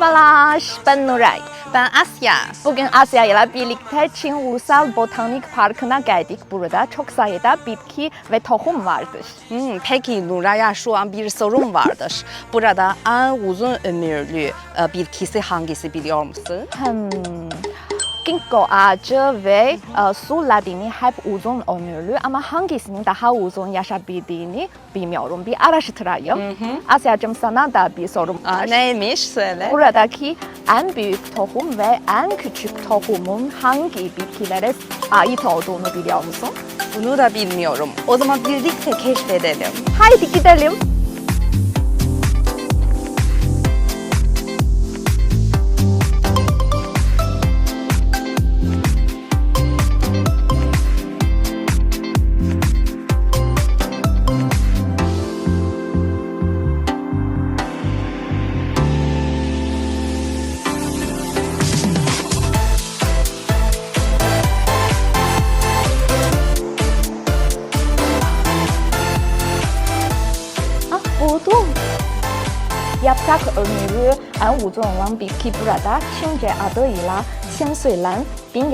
Merhabalar, ben Nuray. Ben Asya. Bugün Asya ile birlikte Çin Ulusal Botanik Parkı'na geldik. Burada çok sayıda bitki ve tohum vardır. Hmm, peki Nuray'a şu an bir sorun vardır. Burada en uzun ömürlü e, bitkisi hangisi biliyor musun? Hmm, ginkgo ağacı ve e, su ladini hep uzun ömürlü ama hangisinin daha uzun yaşayabildiğini bilmiyorum. Bir araştırayım. Asya'cığım sana da bir sorum Aa, var. neymiş söyle. Buradaki en büyük tohum ve en küçük tohumun hangi bitkilere ait olduğunu biliyor musun? Bunu da bilmiyorum. O zaman birlikte keşfedelim. Haydi gidelim. Ömrü en uzun olan bitki burada Çince adıyla Qiansui bin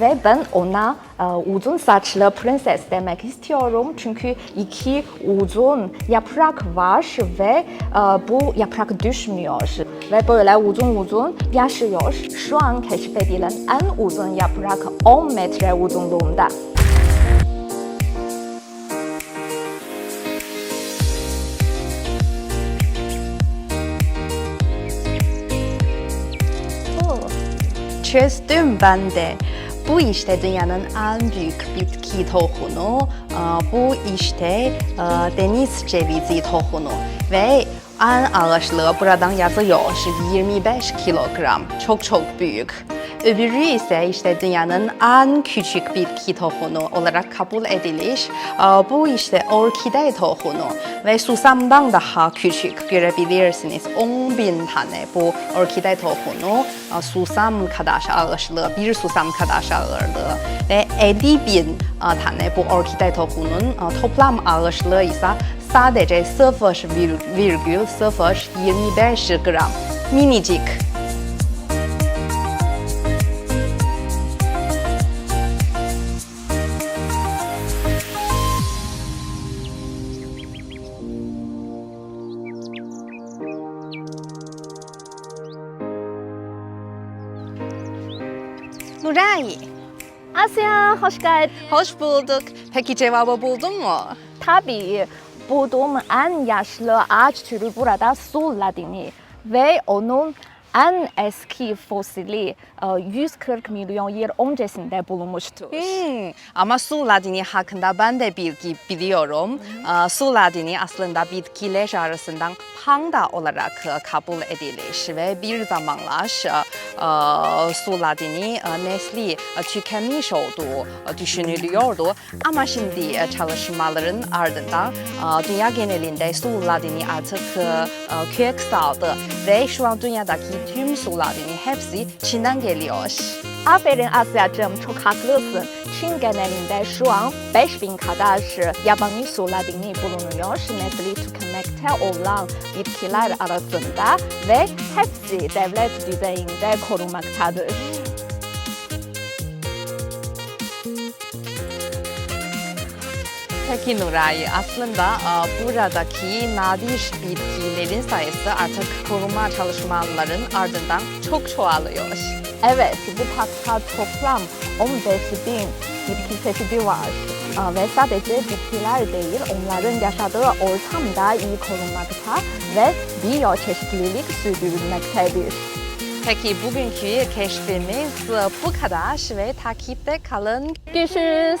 ve ben ona e, uzun saçlı prenses demek istiyorum çünkü iki uzun yaprak var ve e, bu yaprak düşmüyor ve böyle uzun uzun yaşıyor. Şu an keşfedilen en uzun yaprak 10 metre uzunluğunda. Çözdüm ben de. Bu işte dünyanın en büyük bitki tohumu. Aa, Bu işte e, deniz cevizi tohumu ve en ağırlığı buradan yazıyor 25 kilogram. Çok çok büyük. Öbürü ise işte dünyanın en küçük bitki tohumu olarak kabul edilir. Aa, Bu işte orkide tohumu ve susamdan daha küçük görebilirsiniz. 10 bin tane bu orkide tohumu aa, susam kadar ağırlığı, bir susam kadar ağırlığı ve 50 bin tane bu orkide tohumunun aa, toplam ağırlığı ise sadece 0,025 gram. Minicik. Nuray, Asya hoş geldin. hoş bulduk. Peki cevabı buldun mu? Tabii bulduğum en yaşlı ağaç türü burada su ladini ve onun en eski fosili e, 140 milyon yıl öncesinde bulunmuştur. Hmm, ama su ladini hakkında ben de bilgi biliyorum. Aa, su ladini aslında bitkiler arasından panda olarak e, kabul edilir ve bir zamanlar e, e, su ladini e, nesli e, tükenmiş olduğu e, düşünülüyordu. Ama şimdi e, çalışmaların ardından e, dünya genelinde su ladini artık e, e, kök saldı ve şu an dünyadaki tüm su ladini hepsi Çin'den geliyor. Aferin Asya'cığım çok haklısın. Çin genelinde şu an 5000 kadar yabani su ladini bulunuyor. Nesli tükenmekte olan bitkiler arasında ve hepsi devlet düzeyinde korunmaktadır. Peki Nuray, aslında buradaki nadir bitkilerin sayısı artık koruma çalışmaların ardından çok çoğalıyor. Evet, bu parkta toplam 15 bin bitki çeşidi var. Ve sadece bitkiler değil, onların yaşadığı ortam da iyi korunmakta ve biyoçeşitlilik sürdürülmektedir. Peki bugünkü keşfimiz bu kadar ve takipte kalın. Görüşürüz.